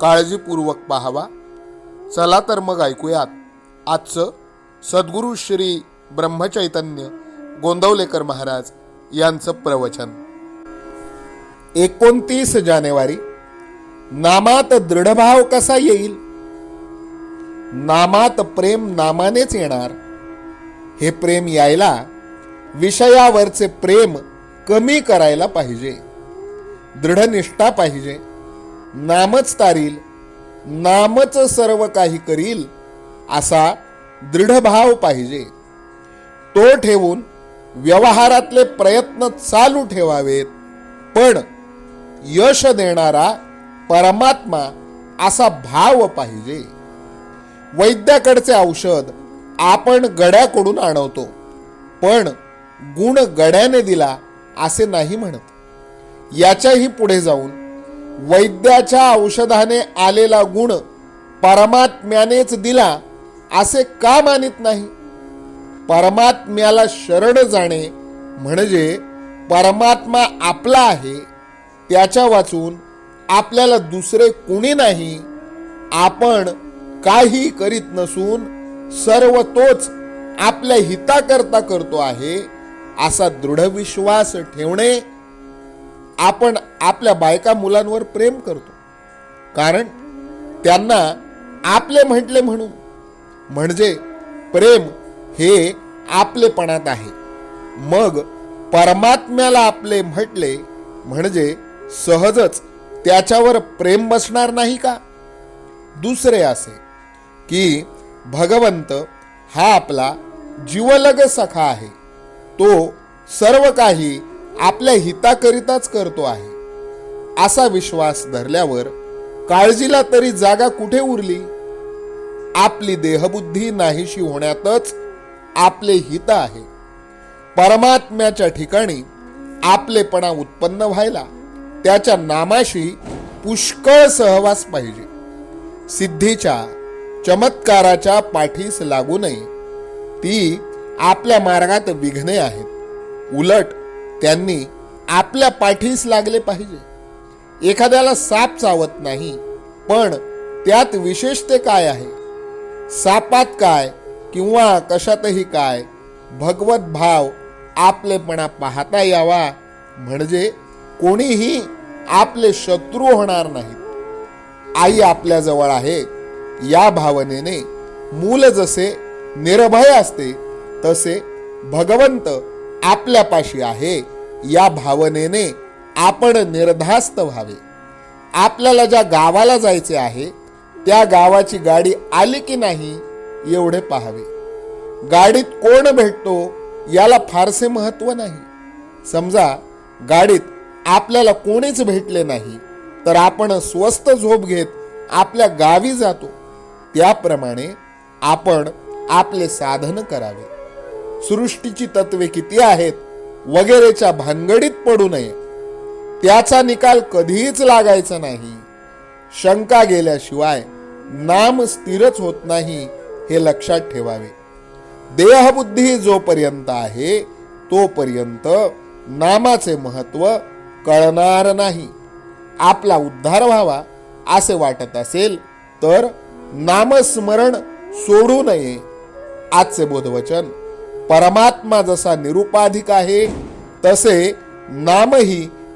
काळजीपूर्वक पाहावा. चला तर मग ऐकूयात. आजचं सद्गुरू श्री ब्रह्मचैतन्य गोंदवलेकर महाराज यांचं प्रवचन. एकोणतीस जानेवारी नामात दृढभाव कसा येईल? नामात प्रेम नामानेच येणार. हे प्रेम यायला विषयावरचे प्रेम कमी करायला पाहिजे. दृढनिष्ठा पाहिजे. नामच तारील नामच सर्व काही करील असा दृढभाव पाहिजे. तो ठेवून व्यवहारातले प्रयत्न चालू ठेवावेत पण यश देणारा परमात्मा असा भाव पाहिजे. वैद्याकडचे औषध आपण गड्याकडून आणवतो पण गुण गड्याने दिला असे नाही म्हणत. याच्याही पुढे जाऊन वैद्याच्या औषधाने आलेला गुण परमात्म्यानेच दिला असे का मानित नाही? परमात्म्याला शरण जाणे म्हणजे परमात्मा आपला आहे त्याच्या वाचून आपल्याला दुसरे कुणी नाही आपण काही करीत नसून सर्व तोच आपल्या हिताकरता करतो आहे असा दृढ विश्वास ठेवणे आपण आपल्या बायका मुलांवर प्रेम करतो. कारण त्यांना आपले म्हटले म्हणून. म्हणजे प्रेम हे आपलेपणात आहे. मग परमात्म्याला आपले म्हटले म्हणजे सहजच त्याच्यावर प्रेम बसणार नाही का? दुसरे असे की भगवंत हा आपला जीवलग सखा आहे. तो सर्व काही आपल्या हिताकरिताच करतो आहे. असा विश्वास धरल्यावर काळजीला तरी जागा कुठे उरली? आपली देहबुद्धी नाहीशी होण्यातच आपले हित आहे. परमात्म्याच्या ठिकाणी आपलेपणा उत्पन्न व्हायला त्याच्या नामाशी पुष्कळ सहवास पाहिजे. सिद्धीच्या चमत्काराच्या पाठीस लागू नये. ती आपल्या मार्गात विघ्ने आहेत. उलट त्यांनी आपल्या पाठीस लागले पाहिजे. एखाद्याला साप चावत नाही पण त्यात विशेषते काय आहे? सापात काय किंवा कशातही काय? भगवत भाव आपलेपणा पाहता यावा म्हणजे कोणीही आपले शत्रू होणार नाहीत आई आपल्याजवळ आहे या भावनेने मूल जसे निर्भय असते तसे भगवंत आपल्यापाशी आहे या भावनेने आपण निर्धास्त व्हावे. आपल्याला ज्या गावाला जायचे आहे त्या गावाची गाडी आली की नाही एवढे पाहावे. गाडीत कोण भेटतो याला फारसे महत्त्व नाही. समजा गाडीत आपल्याला कोणीच भेटले नाही तर आपण स्वस्त झोप घेत आपल्या गावी जातो. त्याप्रमाणे आपण आपले साधन करावे. सृष्टीची तत्वे किती आहेत वगैरेच्या भानगडीत पडू नये. त्याचा निकाल कधीच लागायचा नाही. शंका गेल्याशिवाय नाम स्थिरच होत नाही हे लक्षात ठेवावे. देहबुद्धी जोपर्यंत आहे तोपर्यंत नामाचे महत्त्व कळणार नाही. आपला उद्धार व्हावा असे वाटत असेल तर नामस्मरण सोडू नये. आजचे बोधवचन परमात्मा जसा निरुपाधिक आहे तसे नामही